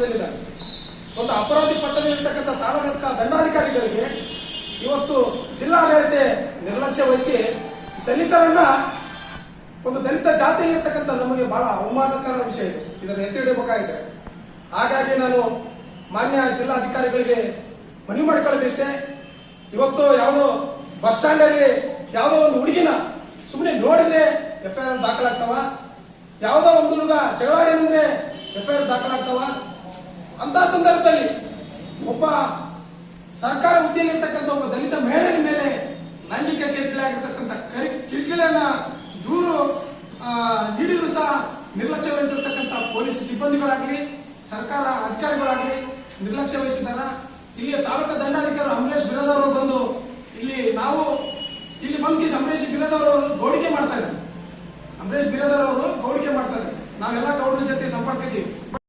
ಪಟ್ಟದಲ್ಲಿದ್ದಾರೆ ಒಂದು ಅಪರಾಧಿ ಪಟ್ಟದಲ್ಲಿರ್ತಕ್ಕಂಥ ತಾಲೂಕ ದಂಡಾಧಿಕಾರಿಗಳಿಗೆ ಇವತ್ತು ಜಿಲ್ಲಾಡಳಿತ ನಿರ್ಲಕ್ಷ್ಯ ವಹಿಸಿ ದಲಿತರನ್ನ ಒಂದು ದಲಿತ ಜಾತಿಯಲ್ಲಿರ್ತಕ್ಕಂಥ ನಮಗೆ ಬಹಳ ಅವಮಾನಕರ ವಿಷಯ ಇದೆ. ಇದನ್ನು ಎತ್ತಿ ಹಿಡಿಯಬೇಕಾಗಿದೆ. ಹಾಗಾಗಿ ನಾನು ಮಾನ್ಯ ಜಿಲ್ಲಾಧಿಕಾರಿಗಳಿಗೆ ಮನವಿ ಮಾಡಿಕೊಳ್ಳೋದಿಷ್ಟೇ ಇವತ್ತು ಯಾವುದೋ ಬಸ್ ಸ್ಟ್ಯಾಂಡ್ ಅಲ್ಲಿ ಯಾವುದೋ ಒಂದು ಹುಡುಗಿನ ಸುಮ್ಮನೆ ನೋಡಿದ್ರೆ ಎಫ್ ಐ ಆರ್ ದಾಖಲಾಗ್ತಾವ. ಯಾವುದೋ ಒಂದು ಹುಡುಗ ಜಗಳಾಡಿದ್ರೆ ಎಫ್ ಐ ಆರ್ ದಾಖಲಾಗ್ತಾವ. ಅಂತ ಸಂದರ್ಭದಲ್ಲಿ ಒಬ್ಬ ಸರ್ಕಾರ ಹುದ್ದೆಯಲ್ಲಿರ್ತಕ್ಕಂಥ ಒಬ್ಬ ದಲಿತ ಮಹಿಳೆಯ ಮೇಲೆ ಲೈಂಗಿಕ ಕಿರಿಕಿರಿ ಆಗಿರ್ತಕ್ಕಂಥ ಕರಿ ಕಿರಿಕಿರಿಯನ್ನ ದೂರು ನೀಡಿದ್ರು ಸಹ ನಿರ್ಲಕ್ಷ್ಯ ವಹಿಸಿರ್ತಕ್ಕಂಥ ಪೊಲೀಸ್ ಸಿಬ್ಬಂದಿಗಳಾಗಲಿ, ಸರ್ಕಾರ ಅಧಿಕಾರಿಗಳಾಗಲಿ ನಿರ್ಲಕ್ಷ್ಯ ವಹಿಸಿದಾರ ಇಲ್ಲಿ ತಾಲೂಕು ದಂಡಾಧಿಕಾರಿ ಅಮರೇಶ್ ಬಿರದವರು ಬಂದು ಇಲ್ಲಿ ನಾವು ಇಲ್ಲಿ ಬಂದು ಅಮರೇಶ್ ಬಿರದವರು ಗೌಡಿಕೆ ಮಾಡ್ತಾರೆ ಅಮರೇಶ್ ಬಿರದವರು ಗೌಡಿಕೆ ಮಾಡ್ತಾರೆ ನಾವೆಲ್ಲ ಗೌಡ್ರ ಜೊತೆ ಸಂಪರ್ಕ ಇದ್ದೀವಿ.